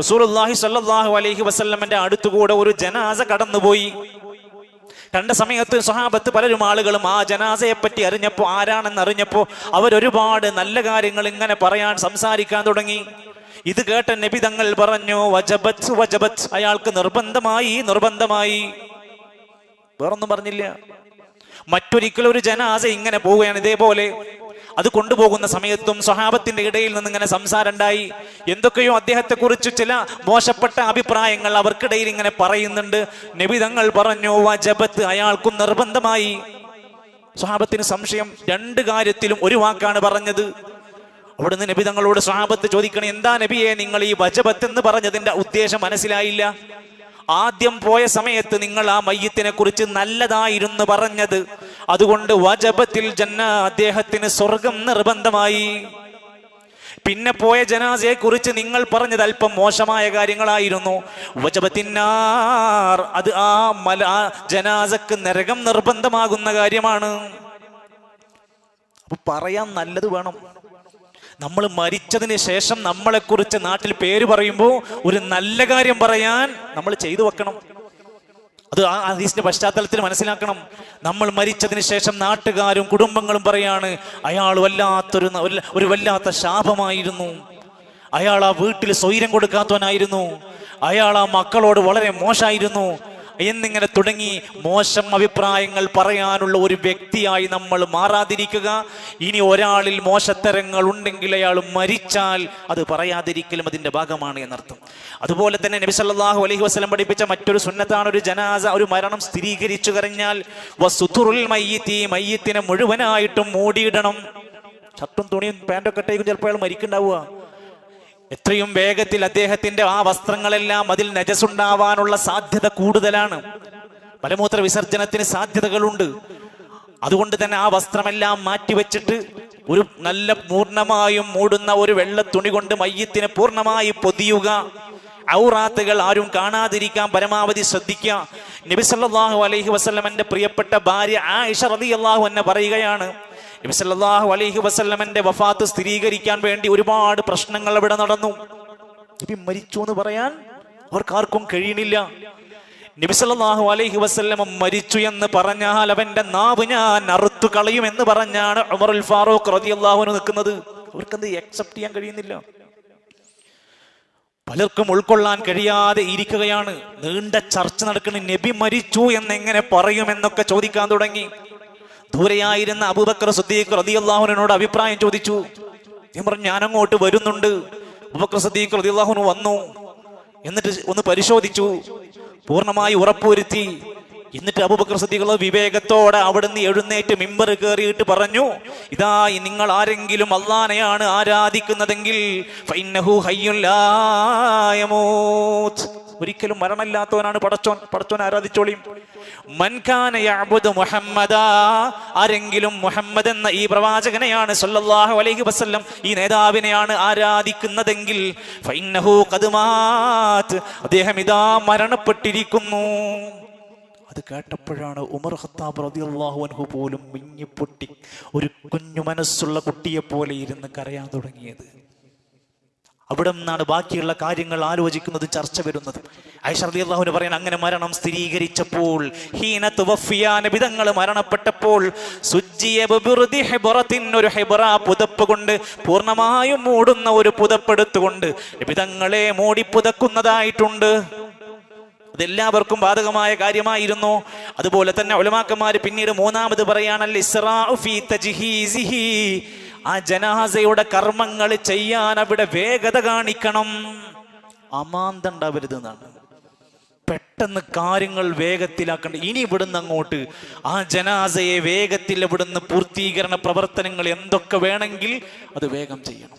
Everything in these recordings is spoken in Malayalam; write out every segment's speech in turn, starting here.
റസൂലുള്ളാഹി സല്ലാഹു അലൈഹി വസല്ലമന്റെ അടുത്തുകൂടെ ഒരു ജനാസ കടന്നുപോയി. കണ്ട സമയത്ത് സ്വഹാബത്ത് പലരും ആളുകളും ആ ജനാസയെ പറ്റി അറിഞ്ഞപ്പോൾ ആരാണെന്ന് അറിഞ്ഞപ്പോൾ അവരൊരുപാട് നല്ല കാര്യങ്ങൾ ഇങ്ങനെ പറയാൻ സംസാരിക്കാൻ തുടങ്ങി. ഇത് കേട്ട നബി തങ്ങൾ പറഞ്ഞു വജബത്ത് വജബത്ത്. അയാൾക്ക് നിർബന്ധമായി നിർബന്ധമായി. വേറൊന്നും പറഞ്ഞില്ല. മറ്റൊരിക്കലും ഒരു ജനാസ ഇങ്ങനെ പോവുകയാണ് ഇതേപോലെ. അത് കൊണ്ടുപോകുന്ന സമയത്തും സ്വഹാബത്തിന്റെ ഇടയിൽ നിന്ന് ഇങ്ങനെ സംസാരം ഉണ്ടായി എന്തൊക്കെയോ അദ്ദേഹത്തെ കുറിച്ച് ചില മോശപ്പെട്ട അഭിപ്രായങ്ങൾ അവർക്കിടയിൽ ഇങ്ങനെ പറയുന്നുണ്ട്. നിബിതങ്ങൾ പറഞ്ഞു വജബത്ത് അയാൾക്കും നിർബന്ധമായി. സ്വഹാബത്തിന് സംശയം രണ്ട് കാര്യത്തിലും ഒരു വാക്കാണ് പറഞ്ഞത്. അവിടുന്ന് നബി തങ്ങളോട് സ്വഹാബത്ത് ചോദിക്കണം എന്താ നബിയെ നിങ്ങൾ ഈ വജബത്ത് എന്ന് പറഞ്ഞതിന്റെ ഉദ്ദേശം മനസ്സിലായില്ല? ആദ്യം പോയ സമയത്ത് നിങ്ങൾ ആ മയ്യത്തിനെ കുറിച്ച് നല്ലതായിരുന്നു പറഞ്ഞത്. അതുകൊണ്ട് വജബത്തിൽ ജന്ന അദ്ദേഹത്തിന് സ്വർഗം നിർബന്ധമായി. പിന്നെ പോയ ജനാസയെ കുറിച്ച് നിങ്ങൾ പറഞ്ഞത് അല്പം മോശമായ കാര്യങ്ങളായിരുന്നു. വജബത്തിന്നാർ അത് ആ മല ജനാസക്ക് നരകം നിർബന്ധമാകുന്ന കാര്യമാണ്. പറയാൻ നല്ലത് വേണം. നമ്മൾ മരിച്ചതിന് ശേഷം നമ്മളെക്കുറിച്ച് നാട്ടിൽ പേര് പറയുമ്പോൾ ഒരു നല്ല കാര്യം പറയാൻ നമ്മൾ ചെയ്തു വെക്കണം. അത് ആ ഹദീസിന്റെ പശ്ചാത്തലത്തിൽ മനസ്സിലാക്കണം. നമ്മൾ മരിച്ചതിന് ശേഷം നാട്ടുകാരും കുടുംബങ്ങളും പറയാണ് അയാൾ വല്ലാത്തൊരു ഒരു- വല്ലാത്ത ശാപമായിരുന്നു. അയാൾ ആ വീട്ടിൽ സ്വൈരം കൊടുക്കാത്തവനായിരുന്നു. അയാൾ ആ മക്കളോട് വളരെ മോശമായിരുന്നു എന്നിങ്ങനെ തുടങ്ങി മോശം അഭിപ്രായങ്ങൾ പറയാനുള്ള ഒരു വ്യക്തിയായി നമ്മൾ മാറാതിരിക്കുക. ഇനി ഒരാളിൽ മോശത്തരങ്ങൾ ഉണ്ടെങ്കിൽ അയാൾ മരിച്ചാൽ അത് പറയാതിരിക്കലും അതിന്റെ ഭാഗമാണ് എന്നർത്ഥം. അതുപോലെ തന്നെ നബി സല്ലല്ലാഹു അലൈഹി വസല്ലം പഠിപ്പിച്ച മറ്റൊരു സുന്നത്താണ് ഒരു ജനാസ ഒരു മരണം സ്ഥിരീകരിച്ചു കഴിഞ്ഞാൽ വസുതുറുൽ മയ്യിത്തി മയ്യത്തിനെ മുഴുവനായിട്ടും മൂടിയിടണം. ഷർട്ടും തുണിയും പാന്റൊക്കെ ഇട്ടേക്കും ചിലപ്പോൾ അയാൾ മരിക്കുണ്ടാവുക എത്രയും വേഗത്തിൽ അദ്ദേഹത്തിന്റെ ആ വസ്ത്രങ്ങളെല്ലാം അതിൽ നജസുണ്ടാവാനുള്ള സാധ്യത കൂടുതലാണ്. മലമൂത്ര വിസർജനത്തിന് സാധ്യതകളുണ്ട്. അതുകൊണ്ട് തന്നെ ആ വസ്ത്രമെല്ലാം മാറ്റിവെച്ചിട്ട് ഒരു നല്ല പൂർണമായും മൂടുന്ന ഒരു വെള്ള തുണി കൊണ്ട് മയ്യത്തിനെ പൂർണമായി പൊതിയുക. ഔറാത്തുകൾ ആരും കാണാതിരിക്കാൻ പരമാവധി ശ്രദ്ധിക്കുക. നബി സല്ലല്ലാഹു അലൈഹി വസല്ലമന്റെ പ്രിയപ്പെട്ട ഭാര്യ ആ ആയിഷ അള്ളാഹു എന്നെ പറയുകയാണ് നബി സല്ലല്ലാഹു അലൈഹി വസല്ലമന്റെ വഫാത്ത് സ്ഥിരീകരിക്കാൻ വേണ്ടി ഒരുപാട് പ്രശ്നങ്ങൾ അവിടെ നടന്നു. നബി മരിച്ചു എന്ന് പറയാൻ അവർക്കാർക്കും കഴിയണില്ല. നബി സല്ലല്ലാഹു അലൈഹി വസല്ലമ മരിച്ചു എന്ന് പറഞ്ഞാൽ അവന്റെ നാവ് ഞാൻ അറുത്തു കളയും എന്ന് പറഞ്ഞാണ് ഉമറുൽ ഫാറൂഖ് റളിയല്ലാഹു അൻഹു നിൽക്കുന്നത്. അവർക്കത് അക്സെപ്റ്റ് ചെയ്യാൻ കഴിയുന്നില്ല. പലർക്കും ഉൾക്കൊള്ളാൻ കഴിയാതെ ഇരിക്കുകയാണ്. നീണ്ട ചർച്ച നടക്കുന്ന. നബി മരിച്ചു എന്ന് എങ്ങനെ പറയുമെന്നൊക്കെ ചോദിക്കാൻ തുടങ്ങി. ദൂരെയായിരുന്ന അബൂബക്കർ സുദ്ദീഖ് റതിയല്ലാഹുവിനോട് അഭിപ്രായം ചോദിച്ചു. ഞാൻ പറഞ്ഞു ഞാൻ അങ്ങോട്ട് വരുന്നുണ്ട്. അബൂബക്കർ സുദ്ദീഖ് റതിയല്ലാഹുന് വന്നു. എന്നിട്ട് ഒന്ന് പരിശോധിച്ചു. പൂർണമായി ഉറപ്പുവരുത്തി. എന്നിട്ട് അബൂബക്കർ സദ്ദീഖ് വിവേകത്തോടെ അവിടുന്ന് എഴുന്നേറ്റ് മിമ്പർ കയറിയിട്ട് പറഞ്ഞു ഇതാ നിങ്ങൾ ആരെങ്കിലും അള്ളാനെയാണ് ആരാധിക്കുന്നതെങ്കിൽ ഫൈനഹു ഹയ്യുൻ ലാ യമൂത്ത്. ഒരിക്കലും മരണമില്ലാത്തവനാണ് പടച്ചോൻ. പടച്ചോൻ ആരാധിച്ചോളിയും ആരെങ്കിലും മുഹമ്മദ് എന്ന ഈ പ്രവാചകനെയാണ് സല്ലല്ലാഹു അലൈഹി വസല്ലം ഈ നേതാവിനെയാണ് ആരാധിക്കുന്നതെങ്കിൽ അദ്ദേഹം ഇതാ മരണപ്പെട്ടിരിക്കുന്നു. അത് കേട്ടപ്പോഴാണ് ഉമർ ഖത്താബ് റളിയല്ലാഹു അൻഹു പോലും മിഞ്ഞിപ്പൊട്ടി. ഒരു കുഞ്ഞു മനസ്സുള്ള കുട്ടിയെ പോലെ ഇരുന്ന് കരയാൻ തുടങ്ങിയത്. അവിടെ നിന്നാണ് ബാക്കിയുള്ള കാര്യങ്ങൾ ആലോചിക്കുന്നത് ചർച്ച വരുന്നത്. ഐഷർദിയാഹുവിന് പറയാൻ അങ്ങനെ മരണം സ്ഥിരീകരിച്ചപ്പോൾ ഹീന തുവഫിയ നബിതങ്ങൾ മരണപ്പെട്ടപ്പോൾ ഒരു ഹെബറ പുതപ്പ് കൊണ്ട് പൂർണമായും മൂടുന്ന ഒരു പുതപ്പെടുത്തുകൊണ്ട് നബിതങ്ങളെ മൂടി പുതക്കുന്നതായിട്ടുണ്ട്. അതെല്ലാവർക്കും ബാധകമായ കാര്യമായിരുന്നു. അതുപോലെ തന്നെ ഒലമാക്കന്മാർ പിന്നീട് മൂന്നാമത് തജ്ഹീസിഹി. ആ ജനാസയുടെ കർമ്മങ്ങൾ ചെയ്യാൻ അവിടെ വേഗത കാണിക്കണം. അമാന്ത ഉണ്ടാവരുത് എന്നാണ് പെട്ടെന്ന് കാര്യങ്ങൾ വേഗത്തിലാക്കണ്ട. ഇനി ഇവിടുന്ന് അങ്ങോട്ട് ആ ജനാസയെ വേഗത്തിൽ ഇവിടുന്ന് പൂർത്തീകരണ പ്രവർത്തനങ്ങൾ എന്തൊക്കെ വേണമെങ്കിൽ അത് വേഗം ചെയ്യണം.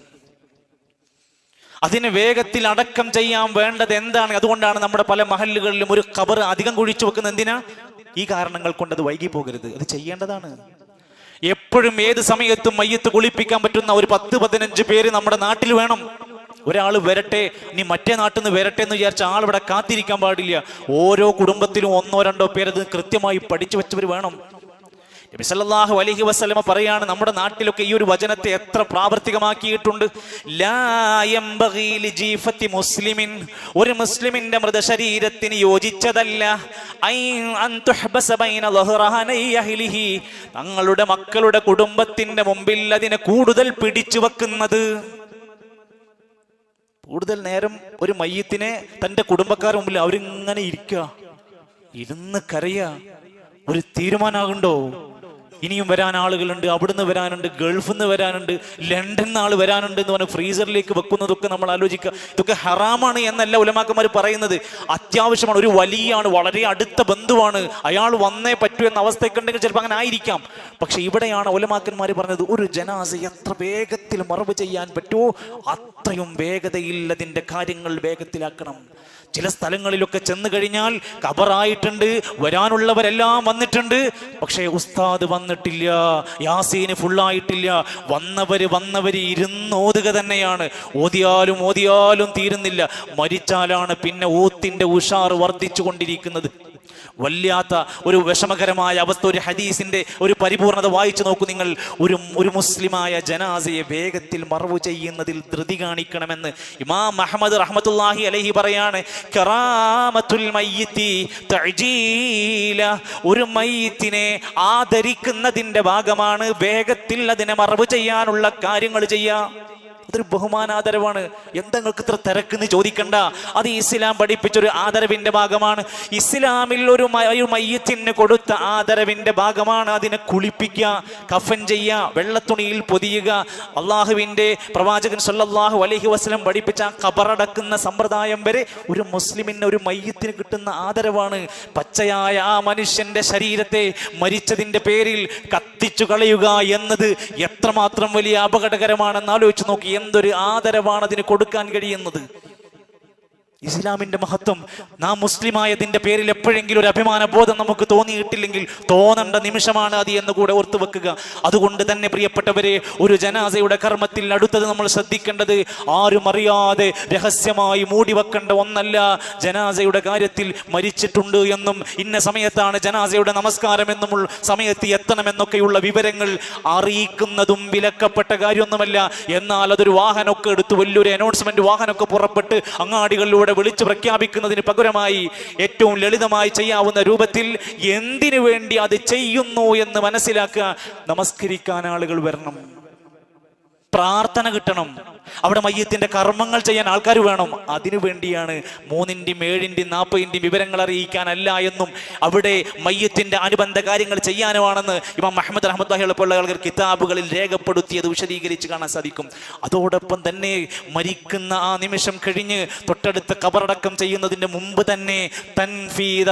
അതിന് വേഗത്തിൽ അടക്കം ചെയ്യാൻ വേണ്ടത് എന്താണ്? അതുകൊണ്ടാണ് നമ്മുടെ പല മഹല്ലുകളിലും ഒരു കബർ അധികം കുഴിച്ചു വെക്കുന്നത് എന്തിനാ? ഈ കാരണങ്ങൾ കൊണ്ട് അത് വൈകി പോകരുത് അത് ചെയ്യേണ്ടതാണ്. എപ്പോഴും ഏത് സമയത്തും മയ്യത്ത് കുളിപ്പിക്കാൻ പറ്റുന്ന ഒരു പത്ത് പതിനഞ്ച് പേര് നമ്മുടെ നാട്ടിൽ വേണം. ഒരാൾ വരട്ടെ ഇനി മറ്റേ നാട്ടിൽ നിന്ന് വരട്ടെ എന്ന് വിചാരിച്ച ആൾ ഇവിടെ കാത്തിരിക്കാൻ പാടില്ല. ഓരോ കുടുംബത്തിലും ഒന്നോ രണ്ടോ പേരത് കൃത്യമായി പഠിച്ചു വെച്ചവർ വേണം. നബി അലഹി വസ്ലമ പറയാണ് നമ്മുടെ നാട്ടിലൊക്കെ ഈ ഒരു വചനത്തെ എത്ര പ്രാവർത്തികമാക്കിയിട്ടുണ്ട്. മുസ്ലിമിൻ. ഒരു മുസ്ലിമിന്റെ മൃതശരീരത്തിന് യോജിച്ചതല്ല. തങ്ങളുടെ മക്കളുടെ കുടുംബത്തിന്റെ മുമ്പിൽ അതിനെ കൂടുതൽ പിടിച്ചു വെക്കുന്നത്. കൂടുതൽ നേരം ഒരു മയ്യത്തിനെ തന്റെ കുടുംബക്കാർ മുമ്പിൽ അവരിങ്ങനെ ഇരിക്കുക. ഇരുന്ന് കരയ ഒരു തീരുമാനമാകുണ്ടോ ഇനിയും വരാൻ ആളുകളുണ്ട് അവിടുന്ന് വരാനുണ്ട് ഗൾഫിൽ നിന്ന് വരാനുണ്ട് ലണ്ടനിൽ നിന്ന് ആൾ വരാനുണ്ട് എന്ന് പറഞ്ഞ് ഫ്രീസറിലേക്ക് വെക്കുന്നതൊക്കെ നമ്മൾ ആലോചിക്കുക. ഇതൊക്കെ ഹറാമാണ് എന്നല്ല ഉലമാക്കന്മാർ പറയുന്നത്. അത്യാവശ്യമാണ് ഒരു വലിയാണ് വളരെ അടുത്ത ബന്ധുവാണ്. അയാൾ വന്നേ പറ്റൂ എന്ന അവസ്ഥയൊക്കെ ഉണ്ടെങ്കിൽ ചിലപ്പോൾ അങ്ങനെ ആയിരിക്കാം. പക്ഷെ ഇവിടെയാണ് ഉലമാക്കന്മാർ പറഞ്ഞത് ഒരു ജനാസ എത്ര വേഗത്തിൽ മറവ് ചെയ്യാൻ പറ്റുമോ? അത്രയും വേഗതയിൽ അതിന്റെ കാര്യങ്ങൾ വേഗത്തിലാക്കണം. ചില സ്ഥലങ്ങളിലൊക്കെ ചെന്ന് കഴിഞ്ഞാൽ കബറായിട്ടുണ്ട് വരാനുള്ളവരെല്ലാം വന്നിട്ടുണ്ട്. പക്ഷേ ഉസ്താദ് വന്നിട്ടില്ല യാസീന് ഫുള്ളായിട്ടില്ല. വന്നവർ വന്നവർ ഇരുന്നോതുക തന്നെയാണ്. ഓതിയാലും ഓതിയാലും തീരുന്നില്ല. മരിച്ചാലാണ് പിന്നെ ഊത്തിന്റെ ഉഷാർ വർദ്ധിച്ചു കൊണ്ടിരിക്കുന്നത് വല്ലാത്ത ഒരു വിഷമകരമായ അവസ്ഥ ഒരു ഹദീസിന്റെ ഒരു പരിപൂർണത വായിച്ചു നോക്കൂ നിങ്ങൾ. ഒരു ഒരു മുസ്ലിമായ ജനാസയെ വേഗത്തിൽ മറവു ചെയ്യുന്നതിൽ ധൃതി കാണിക്കണമെന്ന് ഇമാം അഹമ്മദ് റഹ്മത്തുല്ലാഹി അലഹി പറയാണ്. ഒരു മയ്യത്തിനെ ആദരിക്കുന്നതിന്റെ ഭാഗമാണ് വേഗത്തിൽ അതിനെ മറവ് ചെയ്യാനുള്ള കാര്യങ്ങൾ ചെയ്യാം. അതൊരു ബഹുമാനാദരവാണ്. എന്തങ്ങൾക്ക് ഇത്ര തിരക്കെന്ന് ചോദിക്കണ്ട. അത് ഇസ്ലാം പഠിപ്പിച്ചൊരു ആദരവിന്റെ ഭാഗമാണ്. ഇസ്ലാമിൽ ഒരു മയ്യത്തിന് കൊടുത്ത ആദരവിന്റെ ഭാഗമാണ് അതിനെ കുളിപ്പിക്കുക കഫൻ ചെയ്യുക വെള്ളത്തുണിയിൽ പൊതിയുക. അള്ളാഹുവിന്റെ പ്രവാചകൻ സല്ലാഹു അലഹി വസ്ലം പഠിപ്പിച്ച ആ കബറടക്കുന്ന സമ്പ്രദായം വരെ ഒരു മുസ്ലിമിന് ഒരു മയ്യത്തിന് കിട്ടുന്ന ആദരവാണ്. പച്ചയായ ആ മനുഷ്യന്റെ ശരീരത്തെ മരിച്ചതിന്റെ പേരിൽ കത്തിച്ചു കളയുക എന്നത് എത്രമാത്രം വലിയ അപകടകരമാണെന്ന് ആലോചിച്ച് നോക്കി. എന്തൊരു ആദരവാണ് അതിന് കൊടുക്കാൻ കഴിയുന്നത്? ഇസ്ലാമിന്റെ മഹത്വം. നാം മുസ്ലിമായതിന്റെ പേരിൽ എപ്പോഴെങ്കിലും ഒരു അഭിമാന ബോധം നമുക്ക് തോന്നിയിട്ടില്ലെങ്കിൽ തോന്നേണ്ട നിമിഷമാണ് അത് എന്ന് കൂടെ ഓർത്തു വെക്കുക. അതുകൊണ്ട് തന്നെ പ്രിയപ്പെട്ടവരെ ഒരു ജനാസയുടെ കർമ്മത്തിൽ അടുത്തത് നമ്മൾ ശ്രദ്ധിക്കേണ്ടത് ആരും അറിയാതെ രഹസ്യമായി മൂടി വെക്കേണ്ട ഒന്നല്ല ജനാസയുടെ കാര്യത്തിൽ മരിച്ചിട്ടുണ്ട് എന്നും ഇന്ന സമയത്താണ് ജനാസയുടെ നമസ്കാരം എന്നും സമയത്ത് എത്തണമെന്നൊക്കെയുള്ള വിവരങ്ങൾ അറിയിക്കുന്നതും വിലക്കപ്പെട്ട കാര്യമൊന്നുമല്ല. എന്നാൽ അതൊരു വാഹനമൊക്കെ എടുത്ത് വലിയൊരു അനൗൺസ്മെന്റ് വാഹനമൊക്കെ പുറപ്പെട്ട് അങ്ങാടികളിലൂടെ വിളിച്ചു പ്രഖ്യാപിക്കുന്നതിന് പകരമായി ഏറ്റവും ലളിതമായി ചെയ്യാവുന്ന രൂപത്തിൽ എന്തിനു വേണ്ടി അത് ചെയ്യുന്നു എന്ന് മനസ്സിലാക്കുക നമസ്കരിക്കാൻ ആളുകൾ വരണം. പ്രാർത്ഥന കിട്ടണം. അവിടെ മയ്യത്തിന്റെ കർമ്മങ്ങൾ ചെയ്യാൻ ആൾക്കാർ വേണം. അതിനു വേണ്ടിയാണ് മൂന്നിന്റെയും ഏഴിന്റെയും നാൽപ്പതിന്റെയും വിവരങ്ങൾ അറിയിക്കാനല്ല എന്നും അവിടെ മയ്യത്തിന്റെ അനുബന്ധ കാര്യങ്ങൾ ചെയ്യാനുമാണെന്ന് ഇമാം അഹമ്മദ് എളുപ്പമുള്ള ആളുകൾ കിതാബുകളിൽ രേഖപ്പെടുത്തിയത് വിശദീകരിച്ച് കാണാൻ സാധിക്കും. അതോടൊപ്പം തന്നെ മരിക്കുന്ന ആ നിമിഷം കഴിഞ്ഞ് തൊട്ടടുത്ത കബറടക്കം ചെയ്യുന്നതിന് മുമ്പ് തന്നെ തൻഫീദ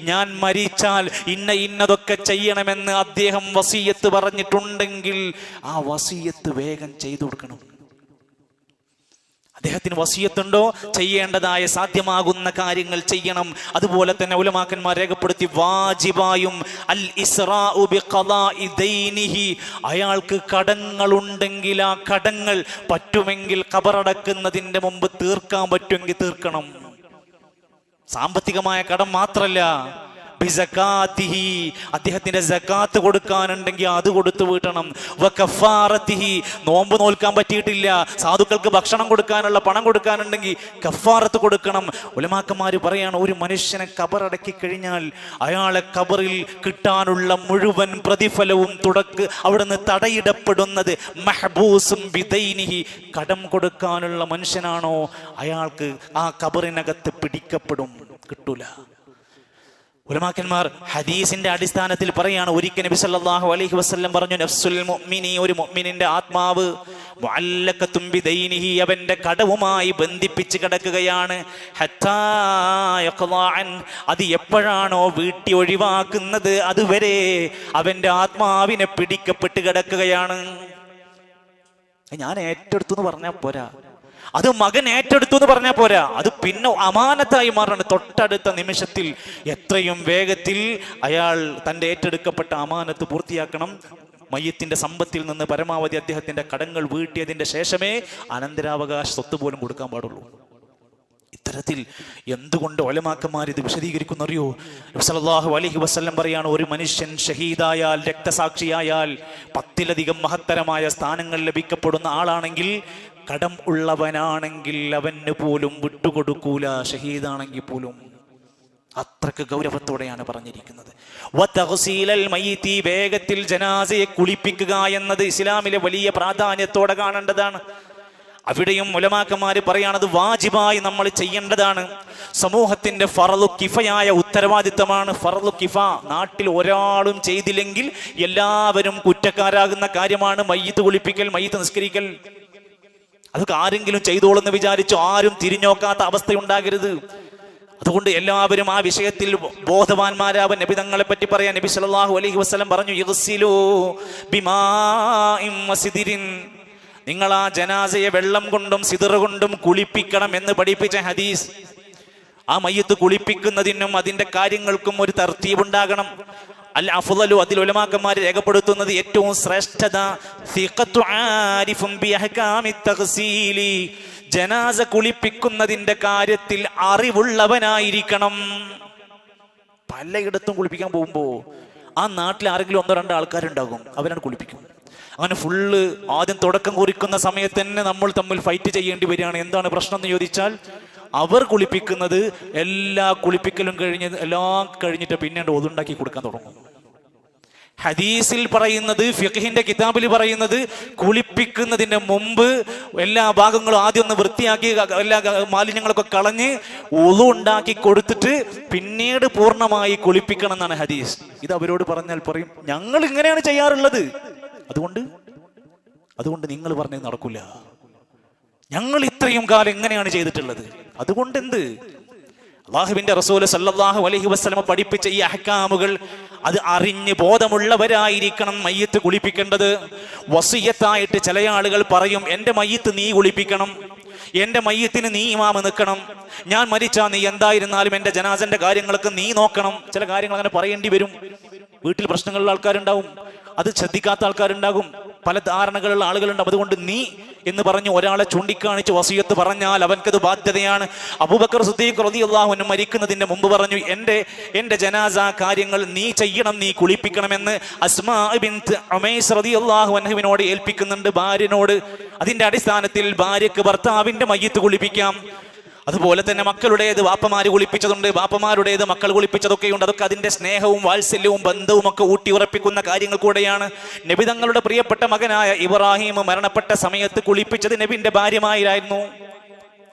ഞാൻ മരിച്ചാൽ ഇന്ന ഇന്നതൊക്കെ ചെയ്യണമെന്ന് അദ്ദേഹം വസീയത്ത് പറഞ്ഞിട്ടുണ്ടെങ്കിൽ ആ വസീയത്ത് വേഗം ചെയ്തു കൊടുക്കണം. അദ്ദേഹത്തിന് വസീയത്തുണ്ടോ? ചെയ്യേണ്ടതായ സാധ്യമാകുന്ന കാര്യങ്ങൾ ചെയ്യണം. അതുപോലെ തന്നെ ഉലമാക്കന്മാർ രേഖപ്പെടുത്തി വാജിബായും അൽ ദൈനിഹി. അയാൾക്ക് കടങ്ങളുണ്ടെങ്കിൽ ആ കടങ്ങൾ പറ്റുമെങ്കിൽ കബറടക്കുന്നതിന്റെ മുമ്പ് തീർക്കാൻ പറ്റുമെങ്കിൽ തീർക്കണം. സാമ്പത്തികമായ കടം മാത്രല്ല. അദ്ദേഹത്തിന്റെ ജക്കാത്ത് കൊടുക്കാനുണ്ടെങ്കിൽ അത് കൊടുത്തു വീട്ടണം. നോമ്പ് നോൽക്കാൻ പറ്റിയിട്ടില്ല. സാധുക്കൾക്ക് ഭക്ഷണം കൊടുക്കാനുള്ള പണം കൊടുക്കാനുണ്ടെങ്കിൽ കഫാറത്ത് കൊടുക്കണം. ഉലമാക്കന്മാർ പറയാണ് ഒരു മനുഷ്യനെ കബറടക്കി കഴിഞ്ഞാൽ അയാളെ കബറിൽ കിട്ടാനുള്ള മുഴുവൻ പ്രതിഫലവും തുടക്ക് അവിടുന്ന് തടയിടപ്പെടുന്നത്. മഹബൂസും ബിദൈനിഹി. കടം കൊടുക്കാനുള്ള മനുഷ്യനാണോ? അയാൾക്ക് ആ കബറിനകത്ത് പിടിക്കപ്പെടും. കിട്ടൂല. ഉലമാക്കന്മാർ ഹദീസിന്റെ അടിസ്ഥാനത്തിൽ പറയാണ് ഒരിക്കൽ നബി സല്ലല്ലാഹു അലൈഹി വസല്ലം പറഞ്ഞു നഫ്സുൽ മുഅ്മിനി ഒരു മുഅ്മിനിന്റെ ആത്മാവ് മുഅല്ലഖതും ബിദൈനിഹി അവന്റെ കടവുമായി ബന്ധിപ്പിച്ച് കിടക്കുകയാണ്. അത് എപ്പോഴാണോ വീട്ടി ഒഴിവാക്കുന്നത് അതുവരെ അവന്റെ ആത്മാവിനെ പിടിക്കപ്പെട്ട് കിടക്കുകയാണ്. ഞാൻ ഏറ്റെടുത്തു എന്ന് പറഞ്ഞാൽ പോരാ. അത് മകൻ ഏറ്റെടുത്തു എന്ന് പറഞ്ഞാൽ പോരാ. അത് പിന്നെ അമാനത്തായി മാറാണ്. തൊട്ടടുത്ത നിമിഷത്തിൽ എത്രയും വേഗത്തിൽ അയാൾ തന്റെ ഏറ്റെടുക്കപ്പെട്ട അമാനത്ത് പൂർത്തിയാക്കണം. മയ്യത്തിന്റെ സമ്പത്തിൽ നിന്ന് പരമാവധി അദ്ദേഹത്തിന്റെ കടങ്ങൾ വീട്ടിയതിന്റെ ശേഷമേ അനന്തരാവകാശ സ്വത്ത് പോലും കൊടുക്കാൻ പാടുള്ളൂ. ഇത്തരത്തിൽ എന്തുകൊണ്ട് ഒലമാക്കന്മാർ ഇത് വിശദീകരിക്കുന്നു അറിയോ സലാഹു അലഹി വസല്ലം പറയാണ് ഒരു മനുഷ്യൻ ഷഹീദായാൽ രക്തസാക്ഷിയായാൽ പത്തിലധികം മഹത്തരമായ സ്ഥാനങ്ങൾ ലഭിക്കപ്പെടുന്ന ആളാണെങ്കിൽ കടം ഉള്ളവനാണെങ്കിൽ അവന് പോലും വിട്ടുകൊടുക്കൂല. ഷഹീദാണെങ്കിൽ പോലും. അത്രയ്ക്ക് ഗൗരവത്തോടെയാണ് പറഞ്ഞിരിക്കുന്നത്. വേഗത്തിൽ ജനാസയെ കുളിപ്പിക്കുക എന്നത് ഇസ്ലാമിലെ വലിയ പ്രാധാന്യത്തോടെ കാണേണ്ടതാണ്. അവിടെയും മുലമാക്കന്മാര് പറയണത് വാജിബായി നമ്മൾ ചെയ്യേണ്ടതാണ്. സമൂഹത്തിന്റെ ഫറലു കിഫയായ ഉത്തരവാദിത്തമാണ് ഫറലു കിഫ. നാട്ടിൽ ഒരാളും ചെയ്തില്ലെങ്കിൽ എല്ലാവരും കുറ്റക്കാരാകുന്ന കാര്യമാണ് മയ്യത്ത് കുളിപ്പിക്കൽ മയ്യത്ത് നിസ്കരിക്കൽ. അതൊക്കെ ആരെങ്കിലും ചെയ്തോളെന്ന് വിചാരിച്ചു ആരും തിരിഞ്ഞോക്കാത്ത അവസ്ഥയുണ്ടാകരുത്. അതുകൊണ്ട് എല്ലാവരും ആ വിഷയത്തിൽ ബോധവാന്മാരാവൻ നബി തങ്ങളെ പറ്റി പറയാൻ നബി സല്ലല്ലാഹു അലൈഹി വസല്ലം പറഞ്ഞു യഗ്സിലൂ ബിമാഇൻ വസിദിരിൻ. നിങ്ങൾ ആ ജനാസയെ വെള്ളം കൊണ്ടും സിദർ കൊണ്ടും കുളിപ്പിക്കണം എന്ന് പഠിപ്പിച്ച ഹദീസ്. ആ മയ്യത്ത് കുളിപ്പിക്കുന്നതിനും അതിന്റെ കാര്യങ്ങൾക്കും ഒരു തർത്തീബുണ്ടാകണം. അൽ അഫുദലു അതിൽ ഉലമാക്കന്മാർ രേഖപ്പെടുത്തുന്നത് ഏറ്റവും ശ്രേഷ്ഠത. ജനാസ കുളിപ്പിക്കുന്നതിന്റെ കാര്യത്തിൽ അറിവുള്ളവനായിരിക്കണം. പലയിടത്തും കുളിപ്പിക്കാൻ പോകുമ്പോ ആ നാട്ടിൽ ആരെങ്കിലും ഒന്നോ രണ്ടോ ആൾക്കാരുണ്ടാകും അവരാണ് കുളിപ്പിക്കും. അങ്ങനെ ഫുള്ള് ആദ്യം തുടക്കം കുറിക്കുന്ന സമയത്ത് തന്നെ നമ്മൾ തമ്മിൽ ഫൈറ്റ് ചെയ്യേണ്ടി വരികയാണ്. എന്താണ് പ്രശ്നം എന്ന് ചോദിച്ചാൽ അവർ കുളിപ്പിക്കുന്നത് എല്ലാ കുളിപ്പിക്കലും കഴിഞ്ഞ് എല്ലാം കഴിഞ്ഞിട്ട് പിന്നീട് ഒതുണ്ടാക്കി കൊടുക്കാൻ തുടങ്ങും. ഹദീസിൽ പറയുന്നത് ഫിഖഹിന്റെ കിതാബിൽ പറയുന്നത് കുളിപ്പിക്കുന്നതിന് മുമ്പ് എല്ലാ ഭാഗങ്ങളും ആദ്യം ഒന്ന് വൃത്തിയാക്കി എല്ലാ മാലിന്യങ്ങളൊക്കെ കളഞ്ഞ് ഒതു ഉണ്ടാക്കി കൊടുത്തിട്ട് പിന്നീട് പൂർണമായി കുളിപ്പിക്കണം എന്നാണ് ഹദീസ്. ഇത് അവരോട് പറഞ്ഞാൽ പറയും ഞങ്ങൾ ഇങ്ങനെയാണ് ചെയ്യാറുള്ളത്. അതുകൊണ്ട് അതുകൊണ്ട് നിങ്ങൾ പറഞ്ഞത് നടക്കില്ല ഞങ്ങൾ ഇത്രയും കാലം എങ്ങനെയാണ് ചെയ്തിട്ടുള്ളത്? അതുകൊണ്ട് എന്ത് അള്ളാഹുവിന്റെ റസൂൽ സല്ലാഹു അലഹി വസ്ലമ പഠിപ്പിച്ച ഈ അഹക്കാമുകൾ അത് അറിഞ്ഞ് ബോധമുള്ളവരായിരിക്കണം മയ്യത്ത് കുളിപ്പിക്കേണ്ടത്. വസിയത്തായിട്ട് ചില ആളുകൾ പറയും എന്റെ മയ്യത്ത് നീ കുളിപ്പിക്കണം. എന്റെ മയ്യത്തിന് നീ ഇമാമ നിൽക്കണം. ഞാൻ മരിച്ചാ നീ എന്തായിരുന്നാലും എന്റെ ജനാസന്റെ കാര്യങ്ങളൊക്കെ നീ നോക്കണം. ചില കാര്യങ്ങൾ അങ്ങനെ പറയേണ്ടി വരും. വീട്ടിൽ പ്രശ്നങ്ങളുള്ള ആൾക്കാരുണ്ടാവും. അത് ശ്രദ്ധിക്കാത്ത ആൾക്കാരുണ്ടാകും. പല ധാരണകളുള്ള ആളുകളുണ്ട്. അതുകൊണ്ട് നീ എന്ന് പറഞ്ഞ് ഒരാളെ ചൂണ്ടിക്കാണിച്ച് വസീയത്ത് പറഞ്ഞാൽ അവൻക്കത് ബാധ്യതയാണ്. അബൂബക്കർ സുദ്ദീഖ് റളിയല്ലാഹു മരിക്കുന്നതിന്റെ മുമ്പ് പറഞ്ഞു എന്റെ എന്റെ ജനാസ കാര്യങ്ങൾ നീ ചെയ്യണം നീ കുളിപ്പിക്കണമെന്ന് അസ്മാ ഏൽപ്പിക്കുന്നുണ്ട് ഭാര്യനോട്. അതിന്റെ അടിസ്ഥാനത്തിൽ ഭാര്യക്ക് ഭർത്താവിന്റെ മയ്യത്ത് കുളിപ്പിക്കാം. അതുപോലെ തന്നെ മക്കളുടേത് വാപ്പമാര് കുളിപ്പിച്ചതുണ്ട് വാപ്പമാരുടേത് മക്കൾ കുളിപ്പിച്ചതൊക്കെയുണ്ട്. അതൊക്കെ അതിന്റെ സ്നേഹവും വാത്സല്യവും ബന്ധവും ഒക്കെ ഊട്ടി ഉറപ്പിക്കുന്ന കാര്യങ്ങൾ കൂടെയാണ്. നബി തങ്ങളുടെ പ്രിയപ്പെട്ട മകനായ ഇബ്രാഹിം മരണപ്പെട്ട സമയത്ത് കുളിപ്പിച്ചത് നബിന്റെ ഭാര്യമായിരുന്നു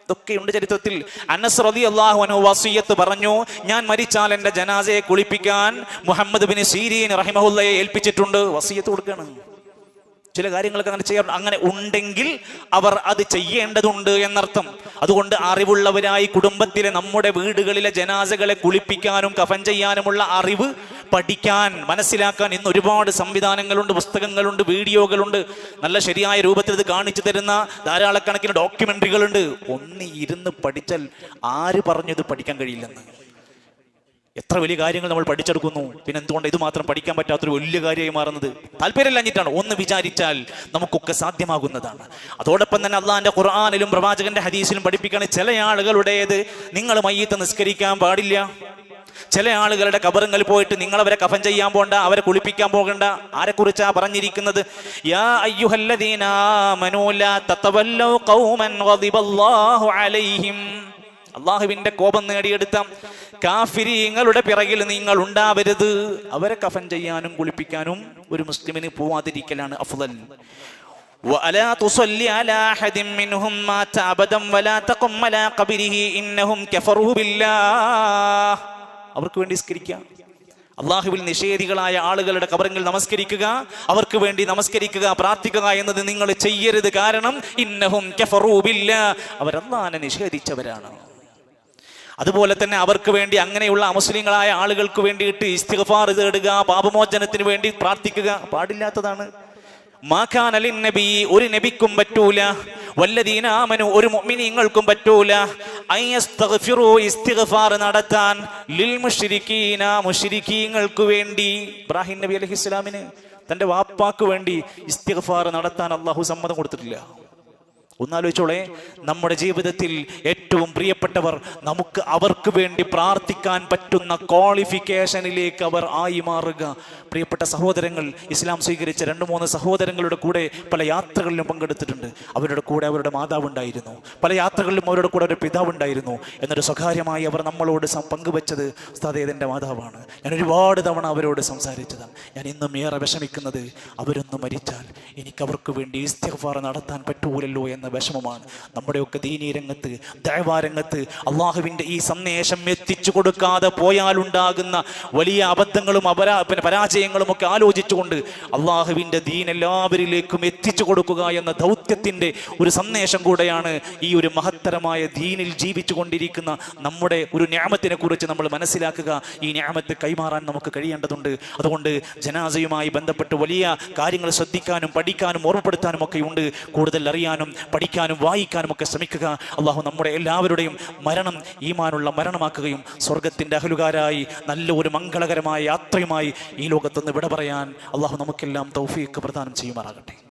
ഇതൊക്കെയുണ്ട് ചരിത്രത്തിൽ. അനസ് റതി അള്ളാഹു വസീയത്ത് പറഞ്ഞു ഞാൻ മരിച്ചാൽ എന്റെ ജനാസയെ കുളിപ്പിക്കാൻ മുഹമ്മദ് ബിൻ സീരീൻ റഹിമഹുല്ലയെ ഏൽപ്പിച്ചിട്ടുണ്ട്. വസീയത്ത് കൊടുക്കണം ചില കാര്യങ്ങളൊക്കെ അങ്ങനെ ചെയ്യാറുണ്ട്. അങ്ങനെ ഉണ്ടെങ്കിൽ അവർ അത് ചെയ്യേണ്ടതുണ്ട് എന്നർത്ഥം. അതുകൊണ്ട് അറിവുള്ളവരായി കുടുംബത്തിലെ നമ്മുടെ വീടുകളിലെ ജനാസകളെ കുളിപ്പിക്കാനും കഫൻ ചെയ്യാനുമുള്ള അറിവ് പഠിക്കാൻ മനസ്സിലാക്കാൻ ഇന്ന് ഒരുപാട് സംവിധാനങ്ങളുണ്ട് പുസ്തകങ്ങളുണ്ട് വീഡിയോകളുണ്ട്. നല്ല ശരിയായ രൂപത്തിൽ ഇത് കാണിച്ചു തരുന്ന ധാരാളക്കണക്കിന് ഡോക്യുമെന്ററികളുണ്ട്. ഒന്ന് ഇരുന്ന് പഠിച്ചാൽ ആര് പറഞ്ഞു ഇത് പഠിക്കാൻ കഴിയില്ലെന്ന്? എത്ര വലിയ കാര്യങ്ങൾ നമ്മൾ പഠിച്ചെടുക്കുന്നു? പിന്നെ എന്തുകൊണ്ട് ഇത് മാത്രം പഠിക്കാൻ പറ്റാത്തൊരു വലിയ കാര്യമായി മാറുന്നത്? താല്പര്യമില്ലാഞ്ഞിട്ടാണ്. ഒന്ന് വിചാരിച്ചാൽ നമുക്കൊക്കെ സാധ്യമാകുന്നതാണ്. അതോടൊപ്പം തന്നെ അള്ളാന്റെ ഖുർആാനിലും പ്രവാചകന്റെ ഹദീസിലും പഠിപ്പിക്കുകയാണ് ചില ആളുകളുടേത് നിങ്ങൾ മയ്യത്ത് നിസ്കരിക്കാൻ പാടില്ല. ചില ആളുകളുടെ കബറുങ്ങൾ പോയിട്ട് നിങ്ങൾ അവരെ കഫൻ ചെയ്യാൻ പോകണ്ട അവരെ കുളിപ്പിക്കാൻ പോകണ്ട. ആരെ കുറിച്ചാ പറഞ്ഞിരിക്കുന്നത്? യാ ഖൗമൻ അലൈഹിം. അള്ളാഹുവിന്റെ കോപം നേടിയെടുത്ത കാഫിരിങ്ങളുടെ പിറകിൽ നിങ്ങൾ ഉണ്ടാവരുത് അവരെ കഫൻ ചെയ്യാനും കുളിപ്പിക്കാനും ഒരു മുസ്ലിമിന് പോവാതിരിക്കലാണ് അഫ്ദൽ وألا تصلي على أحد منهم مات أبدا ولا تقم على قبره إنهم كفروا بالله അവർക്ക് വേണ്ടി സ്കരിക്കാം അള്ളാഹുവിൽ നിഷേധികളായ ആളുകളുടെ കബറങ്ങൾ നമസ്കരിക്കുക അവർക്ക് വേണ്ടി നമസ്കരിക്കുക പ്രാർത്ഥിക്കുക എന്നത് നിങ്ങൾ ചെയ്യരുത് കാരണം ഇന്നഹും കഫറൂബില്ല അവരല്ലാനെ നിഷേധിച്ചവരാണ് അതുപോലെ തന്നെ അവർക്ക് വേണ്ടി അങ്ങനെയുള്ള അമുസ്ലിങ്ങളായ ആളുകൾക്ക് വേണ്ടിയിട്ട് ഇസ്തിഗ്ഫാർ തേടുക പാപമോചനത്തിന് വേണ്ടി പ്രാർത്ഥിക്കുക പാടില്ലാത്തതാണ്. മാഖാൻ അലിൻ നബി ഒരു നബിക്കും പറ്റൂല. വല്ലദീന ആമനു ഒരു മുഅ്മിനീങ്ങൾക്കും പറ്റൂല. അയ്യസ്തഗ്ഫിറു ഇസ്തിഗ്ഫാർ നടത്താൻ ലിൽ മുശ്രിക്കീന വേണ്ടി. ഇബ്രാഹിം നബി അലൈഹിസ്സലാമിന് തന്റെ വാപ്പാക്ക് വേണ്ടി ഇസ്തിഗ്ഫാർ നടത്താൻ അള്ളാഹു സമ്മതം കൊടുത്തിട്ടില്ല. ഒന്നാലോചിച്ചോളെ നമ്മുടെ ജീവിതത്തിൽ ഏറ്റവും പ്രിയപ്പെട്ടവർ നമുക്ക് അവർക്ക് വേണ്ടി പ്രാർത്ഥിക്കാൻ പറ്റുന്ന ക്വാളിഫിക്കേഷനിലേക്ക് അവർ ആയി മാറുക. പ്രിയപ്പെട്ട സഹോദരങ്ങൾ ഇസ്ലാം സ്വീകരിച്ച രണ്ട് മൂന്ന് സഹോദരങ്ങളുടെ കൂടെ പല യാത്രകളിലും പങ്കെടുത്തിട്ടുണ്ട്. അവരുടെ കൂടെ അവരുടെ മാതാവ് ഉണ്ടായിരുന്നു പല യാത്രകളിലും അവരുടെ കൂടെ ഒരു പിതാവ് ഉണ്ടായിരുന്നു എന്നൊരു സ്വകാര്യമായി അവർ നമ്മളോട് പങ്കുവച്ചത് ഇതെന്റെ മാതാവാണ്. ഞാൻ ഒരുപാട് തവണ അവരോട് സംസാരിച്ചതാണ്. ഞാൻ ഇന്നും ഏറെ വിഷമിക്കുന്നത് അവരൊന്ന് മരിച്ചാൽ എനിക്കവർക്ക് വേണ്ടി ഇസ്തിഗ്ഫാർ നടത്താൻ പറ്റൂലല്ലോ എന്ന വിഷമമാണ്. നമ്മുടെയൊക്കെ ദീനീ രംഗത്ത് ദൈവാരംഗത്ത് അള്ളാഹുവിന്റെ ഈ സന്ദേശം എത്തിച്ചു കൊടുക്കാതെ പോയാലുണ്ടാകുന്ന വലിയ അബദ്ധങ്ങളും അപരാ പിന്നെ പരാജയങ്ങളും ഒക്കെ ആലോചിച്ചുകൊണ്ട് അള്ളാഹുവിന്റെ ദീൻ എല്ലാവരിലേക്കും എത്തിച്ചു കൊടുക്കുക എന്ന ദൗത്യത്തിന്റെ ഒരു സന്ദേശം കൂടെയാണ് ഈ ഒരു മഹത്തരമായ ദീനിൽ ജീവിച്ചു കൊണ്ടിരിക്കുന്ന നമ്മുടെ ഒരു ന്യാമത്തിനെ കുറിച്ച് നമ്മൾ മനസ്സിലാക്കുക. ഈ ന്യാമത്ത് കൈമാറാൻ നമുക്ക് കഴിയേണ്ടതുണ്ട്. അതുകൊണ്ട് ജനാസയുമായി ബന്ധപ്പെട്ട് വലിയ കാര്യങ്ങൾ ശ്രദ്ധിക്കാനും പഠിക്കാനും ഓർമ്മപ്പെടുത്താനും ഒക്കെ ഉണ്ട് കൂടുതൽ അറിയാനും പഠിക്കാനും വായിക്കാനും ഒക്കെ ശ്രമിക്കുക. അള്ളാഹു നമ്മുടെ എല്ലാവരുടെയും മരണം ഈമാനുള്ള മരണമാക്കുകയും സ്വർഗത്തിന്റെ അഹലുകാരായി നല്ല ഒരു മംഗളകരമായ യാത്രയുമായി ഈ ലോകത്തുനിന്ന് വിട പറയാൻ അള്ളാഹു നമുക്കെല്ലാം തൗഫീക്ക് പ്രദാനം ചെയ്യുമാറാകട്ടെ.